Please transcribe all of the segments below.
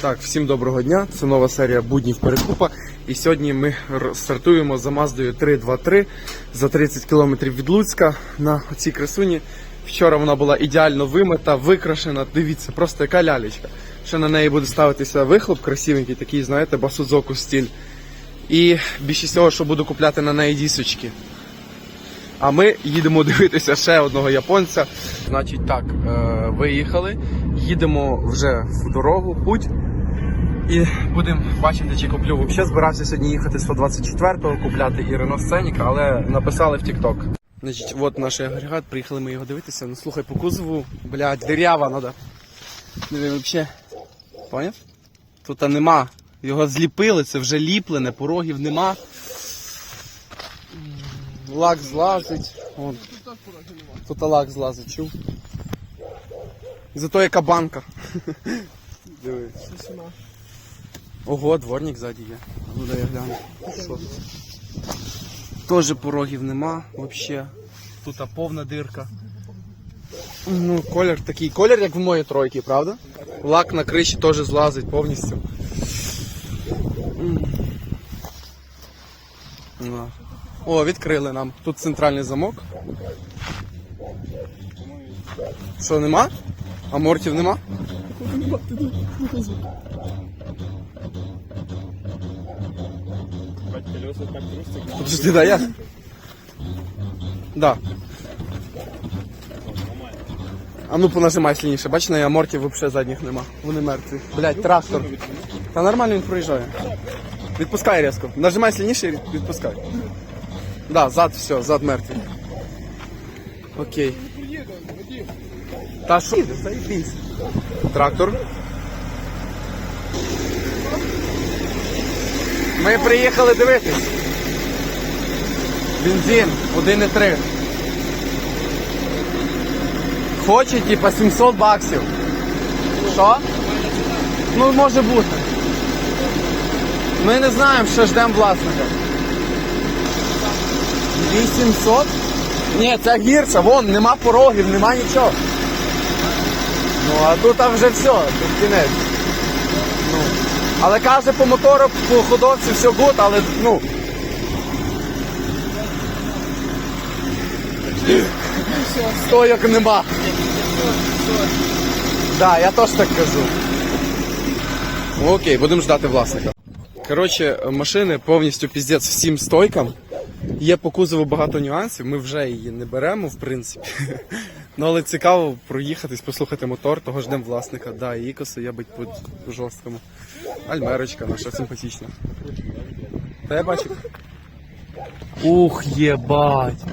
Так, всім доброго дня. Це нова серія буднів перекупа. І сьогодні ми стартуємо за Маздою 323 за 30 кілометрів від Луцька на цій красуні. Вчора вона була ідеально вимита, викрашена. Дивіться, просто яка лялечка. Ще на неї буде ставитися вихлоп красивенький, такий, знаєте, басудзоку стіль. І більше всього, що буду купляти на неї дісочки. А ми їдемо дивитися ще одного японця. Значить, так, е, виїхали, їдемо вже в дорогу, путь. І будемо бачити, чи куплю. Взагалі збирався сьогодні їхати 124-го, купляти і Renault Scenic, але написали в TikTok. Значить, от наш агрегат, приїхали ми його дивитися. Ну слухай, по кузову, блядь, дирява треба. Диви, взагалі. Поняв? Тут нема. Його зліпили, це вже ліплене, порогів нема. Лак злазить. Тут лак злазить, чув. Зато яка банка. Диви. Ого, дворник ззаді є. Ну дай я гляну. Тоже порогів нема вообще. Тут повна дирка. Ну, колір такий. Колір як в моїй тройці, правда? Лак на криші теж злазить повністю. О, відкрили нам. Тут центральний замок. Що, нема? А мортів нема? Подожди, да я. Да. А ну понажимай сильніше. Бач, на амортів взагалі задніх нема. Вони мертві. Блять, трактор. Та нормально він проїжджає. Відпускай різко. Нажимай сильніше і відпускай. Да, зад все, зад мертвий. Окей. Та що? Трактор. Ми приїхали дивитись. Бензин 1,3. Хоче, типа 700 баксів. Що? Ну, може бути. Ми не знаємо, що ждемо власника. 800? Ні, це гірше, вон, нема порогів, нема нічого. Ну, а тут а вже все, тут кінець. Ну. Але каже по мотору, по ходовці все гуд, але ну. Стойок нема. Да, я теж так кажу. Окей, будемо ждати власника. Коротше, машини повністю піздець всім стойкам. Є по кузову багато нюансів, ми вже її не беремо, в принципі. Ну, але цікаво проїхатись, послухати мотор, того ждемо власника. Да, і я бить по жорсткому. Альмерочка наша симпатична. Та я бачу. Ух, єбать.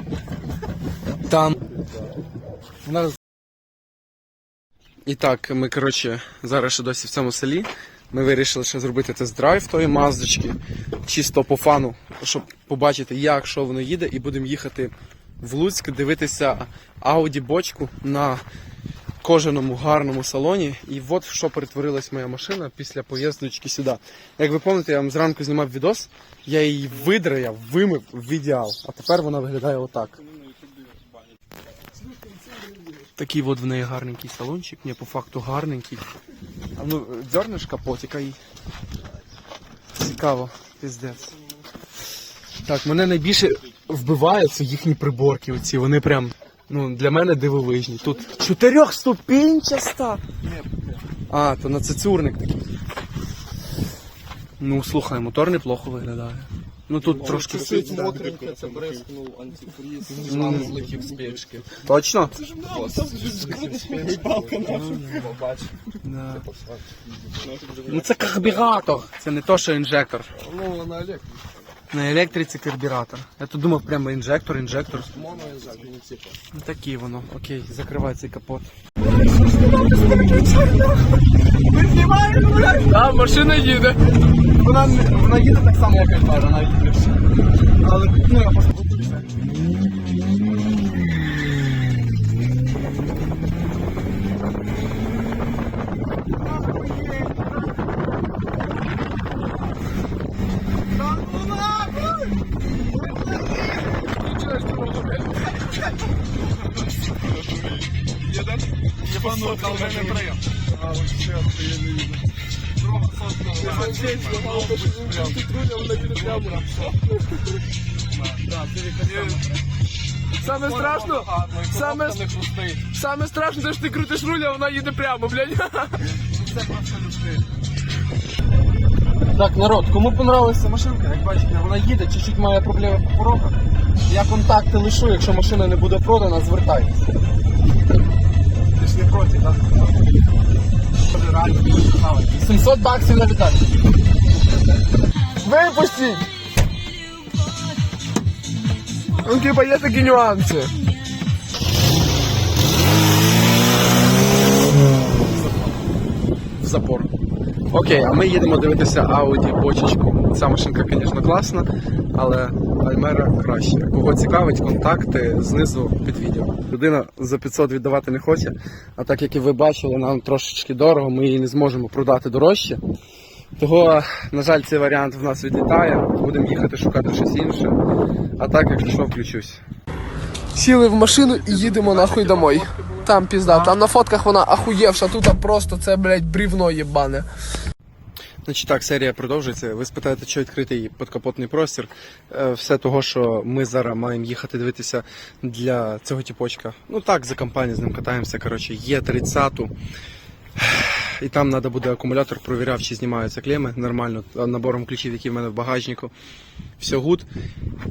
Там. І так, ми, коротше, зараз ще досі в цьому селі. Ми вирішили ще зробити тест-драйв тої маздочки, чисто по фану, щоб побачити, як що воно їде, і будемо їхати в Луцьк, дивитися Audi бочку на кожаному гарному салоні. І от що перетворилась моя машина після поїздочки сюди. Як ви пам'ятаєте, я вам зранку знімав відос, я її видраяв, вимив в ідеал, а тепер вона виглядає отак. Такий от в неї гарненький салончик, ні, по факту гарненький. А ну, дернеш капотика. Цікаво, піздець. Так, мене найбільше вбиває це їхні приборки. Оці. Вони прям ну, для мене дивовижні. Тут чотирьохступінчаста. А, то на цицюрник такий. Ну, слухай, мотор неплохо виглядає. Ну тут трошки Чуть мокренько, це бризкнув антифріз, не злетів з печки. Точно? Балка наша. Да. Ну це карбюратор. Це не то, що інжектор. Ну, вона електро. На електриці карбюратор. Я тут думав прямо інжектор, інжектор. Моно езак, не типа. Ну такі воно. Окей, закривай цей капот. Да, машина їде. Вона, вона їде так само, як і вона їде. Але ну, я просто Neden? Єбанута вже не. А ось черт, я не їду. Друга сотка. Ти сотень, сломав, ти трудив на передряму. Так. Саме страшно, саме, саме ти крутиш руля, а вона їде прямо, блядь. Так, народ, кому понравилася машинка, як бачите, вона їде, чуть-чуть має проблеми по порогах. Я контакти лишу, якщо машина не буде продана, звертайтеся. Ти ж не проти, так? Може, реально, цікавий. 700 баксів на літак. Випустіть! Ну, типа, є такі нюанси. в запор. Окей, а ми їдемо дивитися Audi бочечку. Ця машинка, звісно, класна, але Альмера краще. Кого цікавить, контакти знизу під відео. Людина за 500 віддавати не хоче, а так як і ви бачили, нам трошечки дорого, ми її не зможемо продати дорожче. Того, на жаль, цей варіант в нас відлітає. Будемо їхати шукати щось інше. А так, якщо що, включусь. Сіли в машину і їдемо нахуй домой. Там пізда, там на фотках вона ахуєвша, тут просто це, блядь, брівно єбане. Значить так, серія продовжується. Ви спитаєте, що відкритий подкапотний простір. Е, Все того, що ми зараз маємо їхати дивитися для цього тіпочка. Ну так, за компанію з ним катаємося. Коротше, є 30-ту. І там треба буде акумулятор, провіряв, чи знімаються клеми нормально, набором ключів, які в мене в багажнику. Все гуд.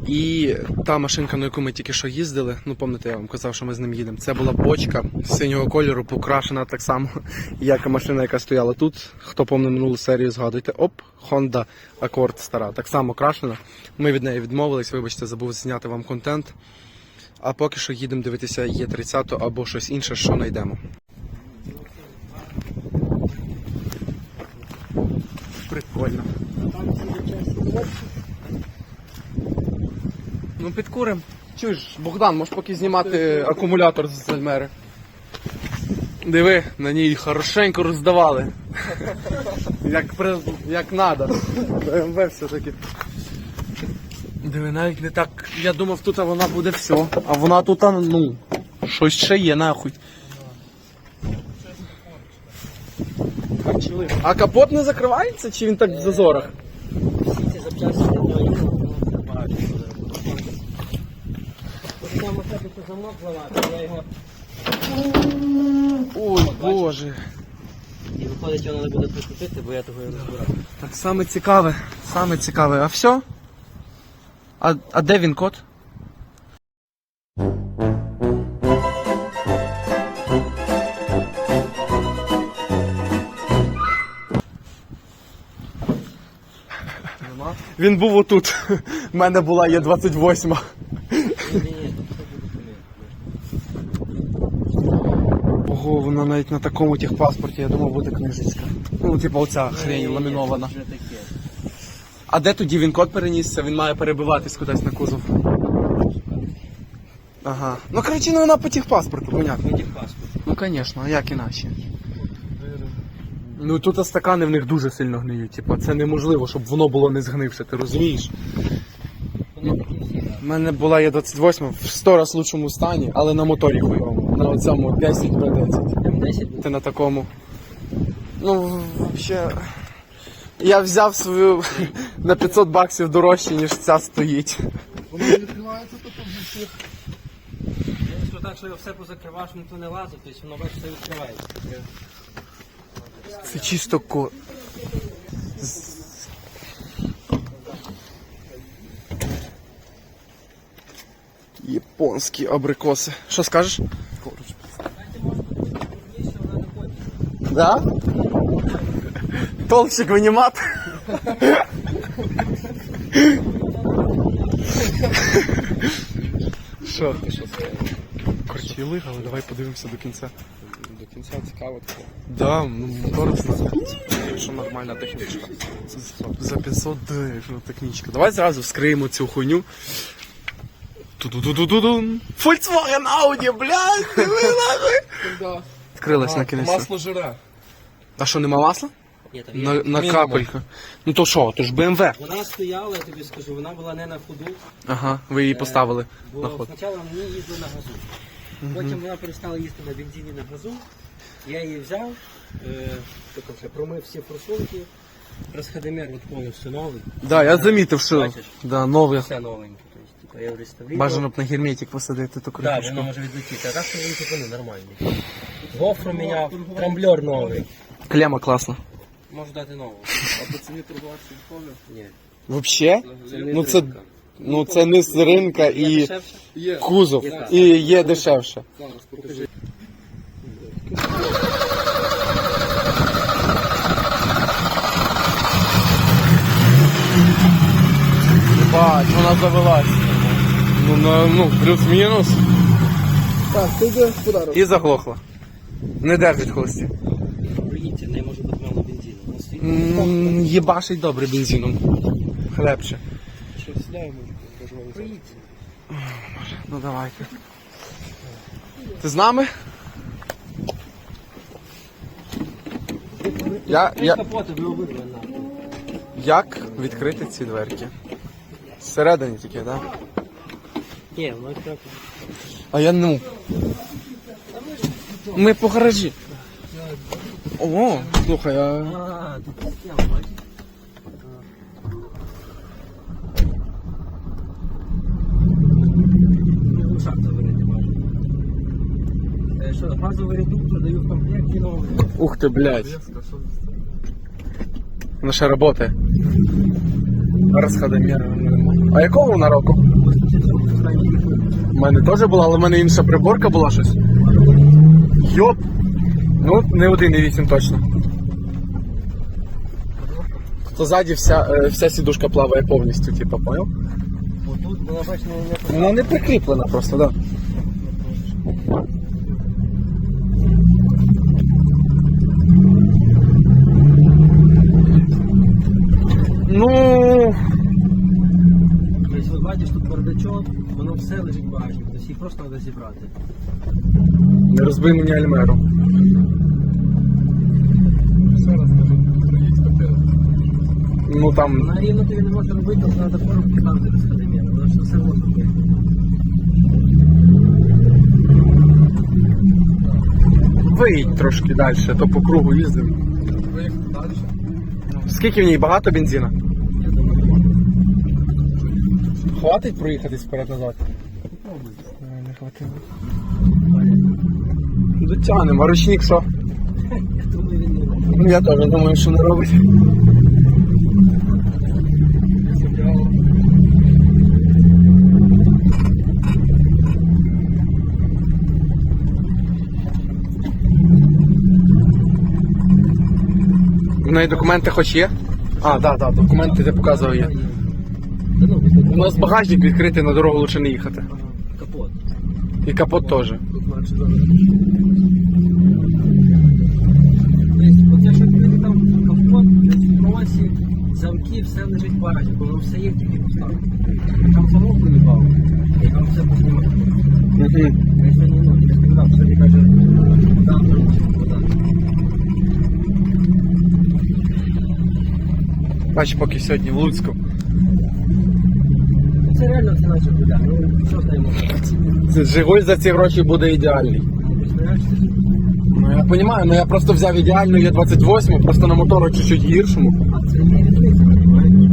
І та машинка, на яку ми тільки що їздили, ну пам'ятаєте, я вам казав, що ми з ним їдемо. Це була бочка синього кольору, покрашена так само, як машина, яка стояла тут. Хто пам'ятає минулу серію, згадуйте. Оп, Honda Accord стара, так само крашена. Ми від неї відмовились, вибачте, забув зняти вам контент. А поки що їдемо дивитися Є30 або щось інше, що знайдемо. Прикольно. Ну підкурим. Чуєш, Богдан, можеш поки знімати акумулятор з Альмери. Диви, на ній хорошенько роздавали. Як, при, як надо. БМВ все-таки. Диви, навіть не так. Я думав, тут вона буде все. А вона тут, ну, щось ще є, нахуй. А капот не закривається, чи він так в зазорах? Всі ці запчасті не багато. Там оце замок зламати, я його Ой, боже. і виходить, його треба буде прикрутити, бо я того і розбирав. Так саме цікаве, саме цікаве. А все? А, а де він код? Він був отут. У мене була є 28. Ні, ні, ні, тут все буде. Ого, вона навіть на такому техпаспорті, я думав, буде книжечка. Ну, типу, оця хрень ламінована. А де тоді він код перенісся? Він має перебиватись кудись на кузов. Ага. Ну, коротше, ну вона по техпаспорту, понятно. Ну, звісно, а як іначе? Ну тут стакани в них дуже сильно гниють. Типа, це неможливо, щоб воно було не згнивше, ти розумієш? У мене була є 28 в 100 раз лучшому стані, але на моторі хуйовому. На цьому 10 b 10 М10. Ти на такому. Ну, взагалі. Я взяв свою на 500 баксів дорожче, ніж ця стоїть. Якщо так, що все позакриваш, ну то не лазить, тобто воно бачиш, все відкривається. Це чисто ко. Японські абрикоси. Що скажеш? Да? Толщик винімат. Що? Крутіли, але давай подивимося до кінця. Кінця. Да, ну мотор знати. Що нормальна технічка. За 500 д, що технічка. Давай зразу вскриємо цю хуйню. Ту-ду-ду-ду-ду-дун. Volkswagen Audi, блядь, диви нахуй. Відкрилась на кінець. Масло жира. А що, нема масла? Є там, є. На, на Мінімум. капельку. Ну то що, то ж BMW. Вона стояла, я тобі скажу, вона була не на ходу, Ага, ви її поставили на бо ход. спочатку вона їздила на газу. Потім вона перестала їсти на бензині на газу. Я її взяв, Е, промив всі форсунки. Розходимір от повністю новий. Да, я замітив, що Бачиш? да, нове. Все новеньке. Тобто, типу, я реставрував. Бажано б на герметик посадити ту Так, кришку. воно може відлетіти. А так що він типу не нормальний. Гофру міняв, трамблер новий. Клема класна. Можу дати нову. А по ціні торгуватися відповів? Ні. Вообще? Це Ну це, ну це не з ринка і дешевше? Є. кузов. І є дешевше. Зараз покажи. Бать, вона завелась. Ну, на, ну плюс-мінус. Так, ти йде подарок. І заглохла. Не держить холості. Боїться, не може бути мало бензину. Ну, М, Єбашить добре бензином. Хлебче. Що сідаємо, кажу вам. Боїться. Ну давайте. Ти з нами? Я, я, як відкрити ці дверки? Зсередині тільки, так? Да? Ні, воно якраз. А я ну. Ми по гаражі. О, слухай, а. Що, газовий редуктор даю в комплекті новий. Ух ти, блядь. Вона ще работає. Розходомір. А якого вона року? У мене теж була, але в мене інша приборка була щось. Йоп! Ну, не 1,8 точно. То ззаді вся, е, вся сідушка плаває повністю, типу, понял? Отут, вона бачиш, не Вона не прикріплена просто, так. Да. Ну, Тобто, от бачиш, тут бардачок, воно все лежить в багажнику, тобто їх просто треба зібрати. не розбий мені альмеру. Ще раз кажу. Ну там Вона рівно тобі не може робити, але треба поставити без кадеміра, тому що все може робити. виїдь трошки далі, то по кругу їздив. Ви як далі? Скільки в ній багато бензина? Хватить проїхатись вперед назад? Не хватило. Дотягнемо, а ручник що? Ну, Я теж думаю, що не робить. В неї документи хоч є? А, так, да, так, да, документи ти показував є. У нас багажник відкритий, на дорогу лучше не їхати. капот. І капот теж. Тут легше добре. Оце, що ти там капот, носі, замки, все лежить в багажнику, воно все є, тільки поставити. Там замок виліпав, і там все познімати. Я сьогодні, я сказав, сьогодні каже, там. Бач, поки сьогодні в Луцьку. Це реально це наче буде, ну, що знаємо. Це Жигуль за ці гроші буде ідеальний. Ну я розумію, ну я просто взяв ідеальну є 28, просто на мотору чуть-чуть гіршому. А це не різниця, розумієш?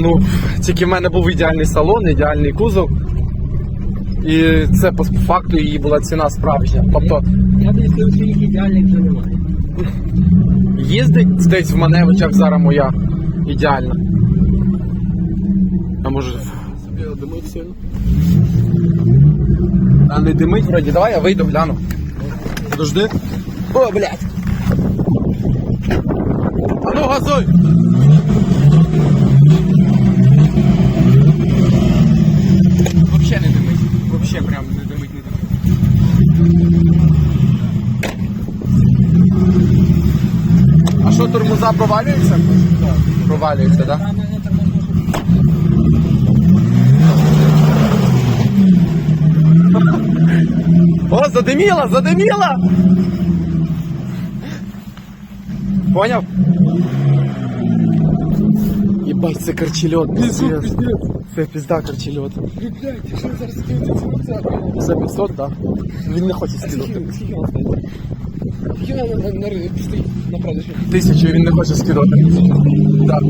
Ну, тільки в мене був ідеальний салон, ідеальний кузов. І це по факту її була ціна справжня. Тобто Я тобі скажу, що їх ідеальних вже немає. їздить десь в маневичах зараз моя ідеальна. А може. Собі димить сильно. А не димить вроді, давай я вийду гляну. Подожди. О, блядь. А ну газуй! Вообще не димить. Вообще прям не димить, не димить. А що, тормоза провалюються? Провалюються, так? Да? Там не тормозно. О, задиміла, задиміла! Поняв? Єбать, це карчельот. пиздец. Це пізда карчельот. Блядь, що зараз скинути? Це 500, так? Він не хоче? Я на, продажі. Тисячу він не хоче скидати. Так.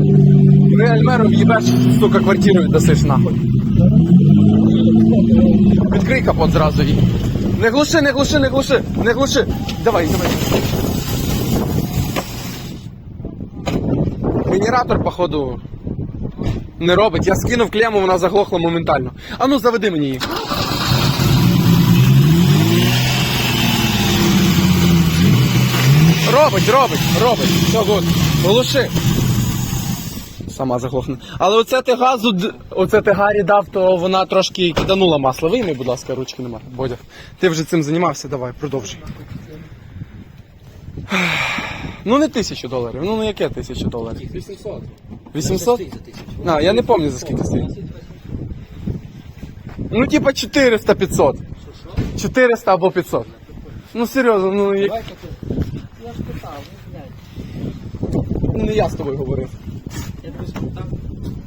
Ти Альмеру в'їбеш, сука, квартиру віддасиш нахуй. Відкрий капот зразу і. Не глуши, не глуши, не глуши, не глуши. Давай, давай. Генератор, походу, не робить. Я скинув клему, вона заглохла моментально. А ну заведи мені її. Робить, робить, робить. Все, гуд. Глуши. Сама заглохне. Але оце ти газу, д- оце ти Гарі дав, то вона трошки киданула масло. Вийми, будь ласка, ручки немає. Бодя. Ти вже цим займався, давай, продовжуй. Ну не тисячу доларів. Ну, ну яке тисячу доларів? 800. 800? Стоїть за тисячу. А, я не пам'ятаю за скільки стоїть. Ну, типа 400-500. 400 або 500. Ну серйозно, ну як... Я ж питав, ну, блядь. Ну, не я з тобою говорив.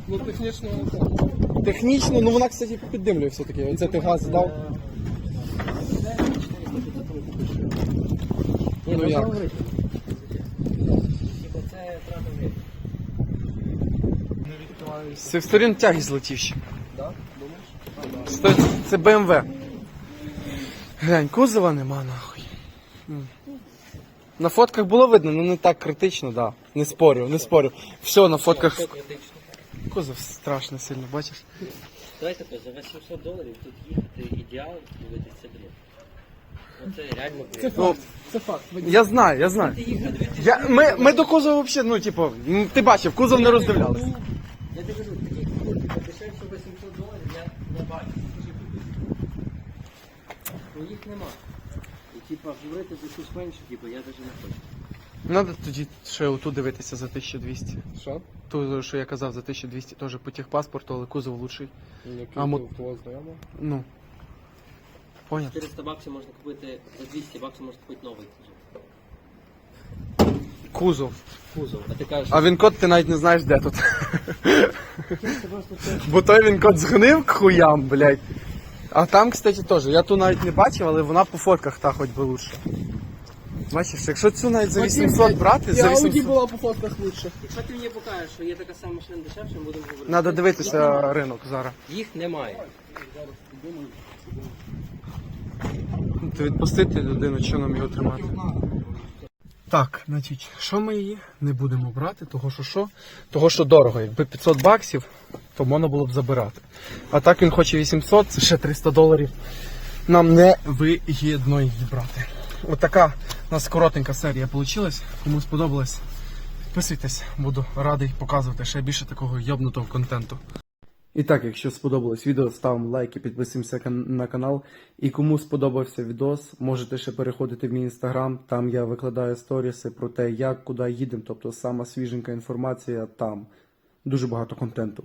Ну, технічно, Технічно, ну вона, кстати, піддимлює все-таки. Оце ти газ дав. Ні, Ну, ну як? це времени. З цих сторін тяги злетівші. Це, це BMW. Глянь, кузова нема нахуй. На фотках було видно, ну не так критично, да. Не спорю, не спорю. Все, на фотках. Кузов страшно сильно, бачиш? Давайте так, за 800 доларів тут їхати ідеал, дивитися це бред. Оце реально бред. це факт. Це факт. Я знаю, я знаю. Я, ми, ми до кузова взагалі, ну, типу, м, ти бачив, кузов не роздивлялися. Я тобі кажу, таких ну, типа, дешевше 800 доларів я не бачу. Ну їх нема. І типа говорити за щось менше, типа, я навіть не хочу. Надо тоді ще оту дивитися за 1200. Що? Ту, що я казав, за 1200 теж по техпаспорту, але кузов лучший. Який А, мо- був твого знайомого? Ну. Понял. 400 баксів можна купити, за 200 баксів можна купити новий. Кузов. Кузов. А ти кажеш, А він код ти навіть не знаєш, де тут. Бо той він код згнив к хуям, блядь. А там, кстати, теж. Я ту навіть не бачив, але вона по фотках та хоч би лучше. Бачиш, якщо цю навіть за 800 брати, за Ауді 800... була по фотках лучше. Якщо ти мені покажеш, що є така сама машина дешевша, ми будемо говорити. Надо дивитися ринок зараз. Їх немає. Ти відпустити людину, що нам його тримати. Так, значить, що ми її не будемо брати, того що що? Того що дорого. Якби 500 баксів, то можна було б забирати. А так він хоче 800, це ще 300 доларів. Нам не вигідно її брати. От така у нас коротенька серія вийшла. Кому сподобалось, підписуйтесь, буду радий показувати ще більше такого йобнутого контенту. І так, якщо сподобалось відео, ставимо лайк і підписуємося на канал. І кому сподобався відос, можете ще переходити в мій інстаграм. Там я викладаю сторіси про те, як куди їдемо. Тобто сама свіженька інформація там. Дуже багато контенту.